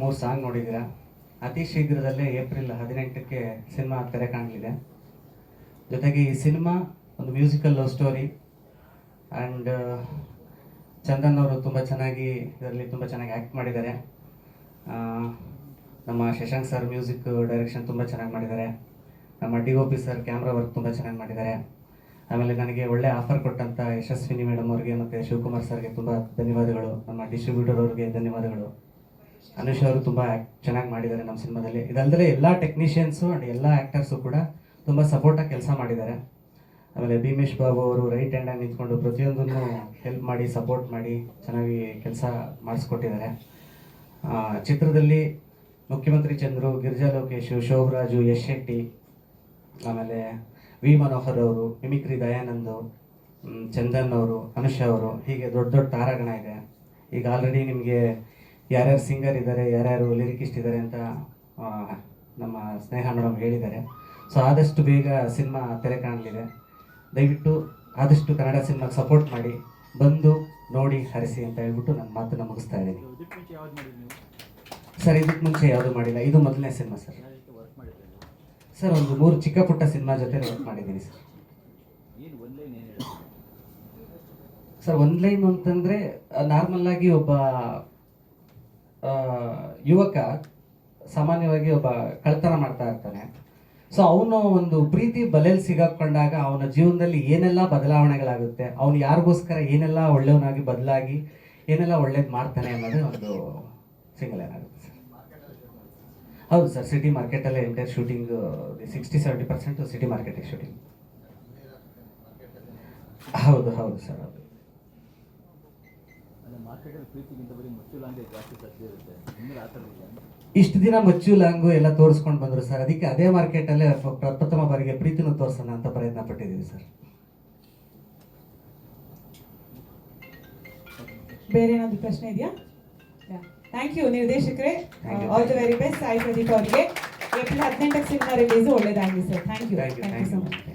ಮೂರು ಸಾಂಗ್ ನೋಡಿದ್ದೀರಾ? ಅತಿ ಶೀಘ್ರದಲ್ಲೇ ಏಪ್ರಿಲ್ ಹದಿನೆಂಟಕ್ಕೆ ಸಿನಿಮಾ ತೆರೆ ಕಾಣಲಿದೆ. ಜೊತೆಗೆ ಈ ಸಿನಿಮಾ ಒಂದು musical love story. And Chandan ಅವರು ತುಂಬ ಚೆನ್ನಾಗಿ ಇದರಲ್ಲಿ ತುಂಬ ಚೆನ್ನಾಗಿ ಆ್ಯಕ್ಟ್ ಮಾಡಿದ್ದಾರೆ. ನಮ್ಮ ಶಶಾಂಕ್ ಸರ್ ಮ್ಯೂಸಿಕ್ ಡೈರೆಕ್ಷನ್ ತುಂಬ ಚೆನ್ನಾಗಿ ಮಾಡಿದ್ದಾರೆ. ನಮ್ಮ D O P sir camera work ತುಂಬ ಚೆನ್ನಾಗಿ ಮಾಡಿದ್ದಾರೆ. ಆಮೇಲೆ ನನಗೆ ಒಳ್ಳೆ ಆಫರ್ ಕೊಟ್ಟಂಥ ಯಶಸ್ವಿನಿ ಮೇಡಮ್ ಅವ್ರಿಗೆ ಮತ್ತು ಶಿವಕುಮಾರ್ ಸರ್ಗೆ ತುಂಬ ಧನ್ಯವಾದಗಳು. ನಮ್ಮ ಡಿಸ್ಟ್ರಿಬ್ಯೂಟರ್ ಅವ್ರಿಗೆ ಧನ್ಯವಾದಗಳು. ಅನುಷ್ ಅವರು ತುಂಬ ಚೆನ್ನಾಗಿ ಮಾಡಿದ್ದಾರೆ ನಮ್ಮ ಸಿನಿಮಾದಲ್ಲಿ. ಇದಲ್ಲದೆ ಎಲ್ಲ ಟೆಕ್ನಿಷಿಯನ್ಸು ಆ್ಯಂಡ್ ಎಲ್ಲ ಆ್ಯಕ್ಟರ್ಸು ಕೂಡ ತುಂಬ ಸಪೋರ್ಟಾಗಿ ಕೆಲಸ ಮಾಡಿದ್ದಾರೆ. ಆಮೇಲೆ ಭೀಮೇಶ್ ಬಾಬು ಅವರು ರೈಟ್ ಹ್ಯಾಂಡಾಗಿ ನಿಂತ್ಕೊಂಡು ಪ್ರತಿಯೊಂದನ್ನು ಹೆಲ್ಪ್ ಮಾಡಿ ಸಪೋರ್ಟ್ ಮಾಡಿ ಚೆನ್ನಾಗಿ ಕೆಲಸ ಮಾಡಿಸ್ಕೊಟ್ಟಿದ್ದಾರೆ. ಚಿತ್ರದಲ್ಲಿ ಮುಖ್ಯಮಂತ್ರಿ ಚಂದ್ರು, ಗಿರಿಜಾ ಲೋಕೇಶು, ಶೋಭರಾಜು, ಯಶ್ ಶೆಟ್ಟಿ, ಆಮೇಲೆ ವಿ ಮನೋಹರ್ ಅವರು, ಮಿಮಿಕ್ರಿ ದಯಾನಂದ್ ಚಂದನ್ ಅವರು, ಅನುಷಾ ಅವರು ಹೀಗೆ ದೊಡ್ಡ ದೊಡ್ಡ ತಾರಾಗಣ ಇದೆ. ಈಗ ಆಲ್ರೆಡಿ ನಿಮಗೆ ಯಾರ್ಯಾರು ಸಿಂಗರ್ ಇದ್ದಾರೆ ಯಾರ್ಯಾರು ಲಿರಿಕಿಸ್ಟ್ ಇದ್ದಾರೆ ಅಂತ ನಮ್ಮ ಸ್ನೇಹ ಮೇಡಮ್ ಹೇಳಿದ್ದಾರೆ. ಸೊ ಆದಷ್ಟು ಬೇಗ ಸಿನಿಮಾ ತೆರೆ ಕಾಣಲಿದೆ. ದಯವಿಟ್ಟು ಆದಷ್ಟು ಕನ್ನಡ ಸಿನಿಮಾಗೆ ಸಪೋರ್ಟ್ ಮಾಡಿ ಬಂದು ನೋಡಿ ಹರಿಸಿ ಅಂತ ಹೇಳ್ಬಿಟ್ಟು ನನ್ನ ಮಾತನ್ನು ಮುಗಿಸ್ತಾ ಇದ್ದೀನಿ. ಸರ್ ಇದಕ್ಕೆ ಮುಂಚೆ ಯಾವುದು ಮಾಡಿಲ್ಲ. ಇದು ಮೊದಲನೇ ಸಿನಿಮಾ ಸರ್ ಸರ್ ಒಂದು ಮೂರು ಚಿಕ್ಕ ಪುಟ್ಟ ಸಿನಿಮಾ ಜೊತೆ ವರ್ಕ್ ಮಾಡಿದ್ದೀನಿ ಸರ್ ಸರ್ ಒಂದು ಲೈನ್ ಅಂತಂದರೆ ನಾರ್ಮಲ್ ಆಗಿ ಒಬ್ಬ ಯುವಕ ಸಾಮಾನ್ಯವಾಗಿ ಒಬ್ಬ ಕಳ್ತನ ಮಾಡ್ತಾ ಇರ್ತಾನೆ. ಸೊ ಅವನು ಒಂದು ಪ್ರೀತಿ ಬಲೆಯಲ್ಲಿ ಸಿಗಾಕೊಂಡಾಗ ಅವನ ಜೀವನದಲ್ಲಿ ಏನೆಲ್ಲ ಬದಲಾವಣೆಗಳಾಗುತ್ತೆ, ಅವನು ಯಾರಿಗೋಸ್ಕರ ಏನೆಲ್ಲ ಒಳ್ಳೆಯವನಾಗಿ ಬದಲಾಗಿ, ಏನೆಲ್ಲ ಒಳ್ಳೇದು ಮಾಡ್ತಾನೆ ಅನ್ನೋದೇ ಒಂದು ಸಿಂಗಲ್ ಏನಾಗುತ್ತೆ ಹೌದು sir, city ಮಾರ್ಕೆಟಲ್ಲೇ entire shooting sixty, seventy percent city ಮಾರ್ಕೆಟಿಗೆ ಶೂಟಿಂಗ್. ಹೌದು ಹೌದು ಸರ್, ಹೌದು. ಇಷ್ಟು ದಿನ ಮಚ್ಚು ಲಾಂಗು ಎಲ್ಲ ತೋರಿಸ್ಕೊಂಡು ಬಂದರು ಸರ್. ಅದಕ್ಕೆ ಅದೇ ಮಾರ್ಕೆಟಲ್ಲೇ ಪ್ರಪ್ರಥಮ ಪ್ರ- ಪ್ರಥಮ ಬಾರಿಗೆ ಪ್ರೀತಿನೂ ತೋರಿಸೋಣ ಅಂತ ಪ್ರಯತ್ನ ಪಟ್ಟಿದ್ದೀವಿ ಸರ್. ಬೇರೆ ಏನಾದ್ರು ಪ್ರಶ್ನೆ ಇದೆಯಾ? Thank you ನಿರ್ದೇಶಕರೇ. All the very best Sai Pradeep ಅವರಿಗೆ. ಏಪ್ರಿಲ್ ಹದಿನೆಂಟಕ್ಕೆ ಸಿನಿಮಾ ರಿಲೀಸ್ ಒಳ್ಳೇದಾಗಲಿ sir. Thank you thank you thank you thank so much